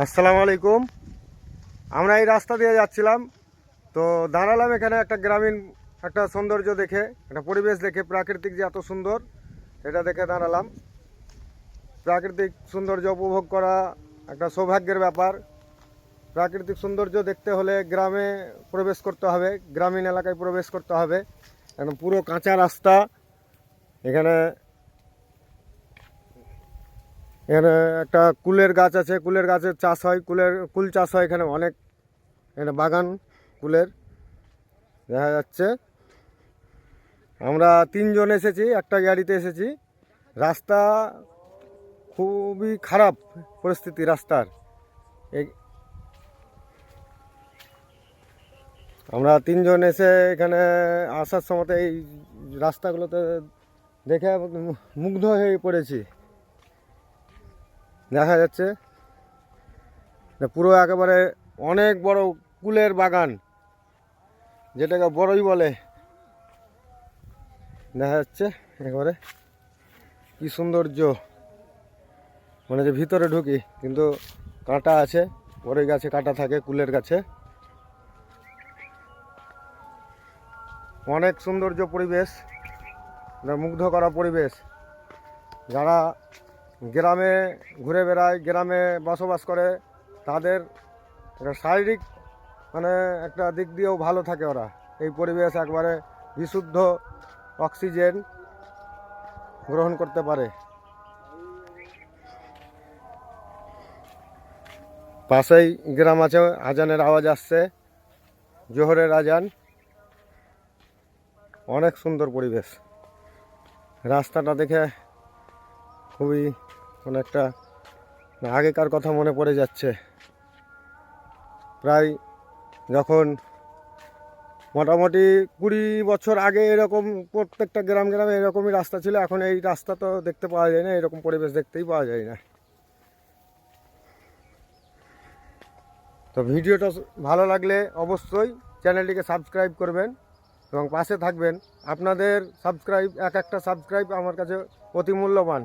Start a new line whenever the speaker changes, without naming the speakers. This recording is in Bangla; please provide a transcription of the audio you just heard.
আসসালামু আলাইকুম। আমরা এই রাস্তা দিয়ে যাচ্ছিলাম। তো দাঁড়ালাম এখানে একটা গ্রামীণ, একটা সৌন্দর্য দেখে, একটা পরিবেশ দেখে, প্রাকৃতিক যে এত সুন্দর এটা দেখে দাঁড়ালাম। প্রাকৃতিক সৌন্দর্য উপভোগ করা একটা সৌভাগ্যের ব্যাপার। প্রাকৃতিক সৌন্দর্য দেখতে হলে গ্রামে প্রবেশ করতে হবে, গ্রামীণ এলাকায় প্রবেশ করতে হবে। একদম পুরো কাঁচা রাস্তা। এখানে এখানে একটা কুলের গাছ আছে, কুলের গাছের চাষ হয়, কুলের, কুল চাষ হয় এখানে অনেক। এখানে বাগান, কুলের, দেখা যাচ্ছে। আমরা তিনজন এসেছি, একটা গাড়িতে এসেছি। রাস্তা খুবই খারাপ পরিস্থিতি রাস্তার। আমরা তিনজন এসে এখানে আসার সময় এই রাস্তাগুলোতে দেখে মুগ্ধ হয়ে পড়েছি। দেখা যাচ্ছে পুরো একেবারে অনেক বড় কুলের বাগান, যেটাকে বড়ই বলে। দেখা যাচ্ছে একেবারে কি সৌন্দর্য। মানে যে ভিতরে ঢুকি, কিন্তু কাঁটা আছে বড়ই গাছে কাঁটা থাকে কুলের গাছে। অনেক সৌন্দর্য পরিবেশ, মুগ্ধ করা পরিবেশ। যারা গ্রামে ঘুরে বেড়ায়, গ্রামে বসবাস করে, তাদের শারীরিক মানে একটা দিক দিয়েও ভালো থাকে ওরা। এই পরিবেশ একবারে বিশুদ্ধ অক্সিজেন গ্রহণ করতে পারে। পাশেই গ্রাম আছে, আজানের আওয়াজ আসছে, জোহরের আজান। অনেক সুন্দর পরিবেশ। রাস্তাটা দেখে খুবই মানে একটা আগেকার কথা মনে পড়ে যাচ্ছে। প্রায় যখন মোটামুটি কুড়ি বছর আগে এরকম প্রত্যেকটা গ্রাম গ্রামে এরকমই রাস্তা ছিল, এখন এই রাস্তা তো দেখতে পাওয়া যায় না, এরকম পরিবেশ দেখতেই পাওয়া যায় না। তো ভিডিওটা ভালো লাগলে অবশ্যই চ্যানেলটিকে সাবস্ক্রাইব করবেন এবং পাশে থাকবেন। আপনাদের সাবস্ক্রাইব, এক একটা সাবস্ক্রাইব আমার কাছে অতি মূল্যবান।